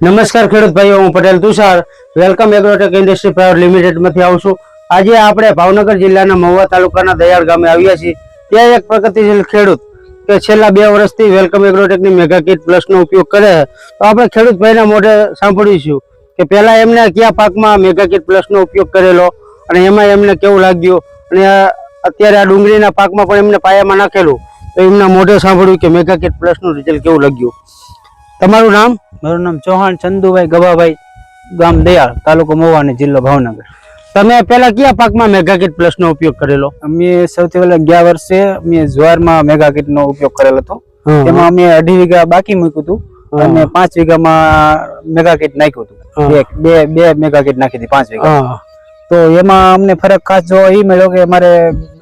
નમસ્કાર ખેડૂત ભાઈઓ, હું Patel Tushar. Welcome Agrotech Industry Private લિમિટેડમાંથી આવું છું. આજે આપણે ભાવનગર જિલ્લાના મહુવા તાલુકાના દયાળ ગામે આવ્યા છીએ. ત્યાં એક પ્રગતિશીલ ખેડૂત કે છેલ્લા બે વર્ષથી વેલકમ એગ્રોટેકની મેગા કિટ પ્લસનો ઉપયોગ કરે તો આપણે ખેડૂત ભાઈના મોઢે સાંભળીશું કે પહેલાં એમને કયા પાકમાં મેગા કિટ પ્લસનો ઉપયોગ કરેલો અને એમાં એમને કેવું લાગ્યું? અને અત્યારે આ ડુંગળીના પાકમાં પણ એમને પાયામાં નાખેલું. તો એમના મોઢે સાંભળ્યું કે મેગા કિટ પ્લસનું રિઝલ્ટ કેવું લાગ્યું. તમારું નામ? મારું નામ ચૌહાણ ચંદુભાઈ ગભાભાઈ ગામ દયાળ તાલુકો અને જિલ્લો ભાવનગર. તમે પેલા કયા પાકમાં મેગા કિટ પ્લસ નો ઉપયોગ કરેલો? અમે સૌથી પહેલા ગયા વર્ષે અમે જ્વારમાં મેગા કીટ નો ઉપયોગ કરેલો હતો. એમાં અમે અઢી વીઘા બાકી મૂક્યું હતું અને પાંચ વીઘામાં મેગા કીટ નાખ્યું હતું. બે બે મેગા કીટ નાખી હતી પાંચ વીઘા. તો એમાં અમને ફરક ખાસ જોવા એ મળ્યો કે અમારે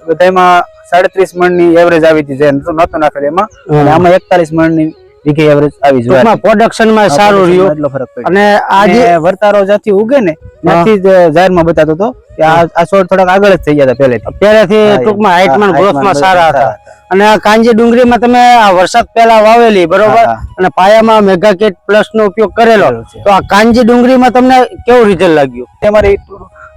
બધામાં સાડત્રીસ મણની એવરેજ આવી હતી જે નતું નહોતું નાખેલું એમાં. અને આમાં એકતાલીસ મણની વીઘે એવરેજ આવી જ્વાર પ્રોડક્શનમાં સારું રહ્યું. એટલો ફરક પડ્યો. અને આજે વર્તારો જ્યાંથી ઉગે ને ત્યાંથી જાહેરમાં બતાતો હતો કે આ છોડ થોડાક આગળ જ થઈ ગયા હતા પહેલેથી. પહેલેથી ટૂંકમાં હાઇટમાં ગ્રોથમાં માં સારા હતા. અને આ કાંજી ડુંગળીમાં તમે આ વરસાદ પહેલા વાવેલી બરોબર? અને પાયામાં મેગા કેટ પ્લસ નો ઉપયોગ કરેલો. તો આ કાંજી ડુંગળીમાં તમને કેવું રિઝલ્ટ લાગ્યું? અમારે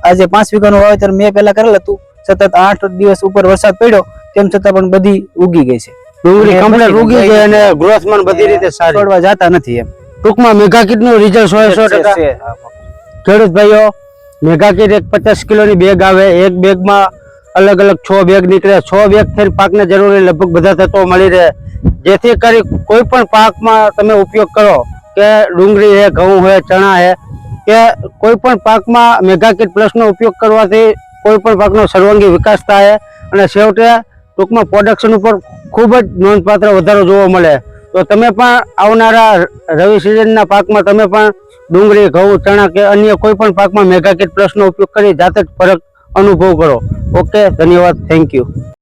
આજે પાંચ વીઘાનું વાવેતર મેં પહેલા કરેલ હતું. સતત આઠ દિવસ ઉપર વરસાદ પડ્યો તેમ છતાં પણ બધી ઉગી ગઈ છે. ડુંગળી કમ્પ્લીટ ઉગી ગઈ. અને ગ્રોથમાં બધી રીતે સારી. છોડવા જતા નથી એમ. ટૂંકમાં મેગા કિટનું રિઝલ્ટ સો સો ટકા. છે, ખેડૂત ભાઈઓ મેગા કિટ એક પચાસ કિલોની બેગ આવે. એક બેગમાં અલગ અલગ છ બેગ નીકળે. છ બેગ થઈને પાકને જરૂરી લગભગ બધા તત્વો મળી રહે. જેથી કરી કોઈ પણ પાકમાં તમે ઉપયોગ કરો કે ડુંગળી છે ઘઉં છે ચણા છે કે કોઈ પણ પાકમાં મેગા કિટ પ્લસનો ઉપયોગ કરવાથી કોઈ પણ પાકનો સર્વાંગી વિકાસ થાય અને છેવટે ટૂંકમાં પ્રોડક્શન ઉપર ખૂબ જ નોંધપાત્ર વધારો જોવા મળે. તો તમે પણ આવનારા રવિ સિઝનના પાકમાં તમે પણ ડુંગળી, ઘઉં, ચણા કે અન્ય કોઈ પણ પાકમાં મેગા કિટ પ્લસનો ઉપયોગ કરી જાતે જ ફરક અનુભવ કરો. ઓકે ધન્યવાદ. Thank you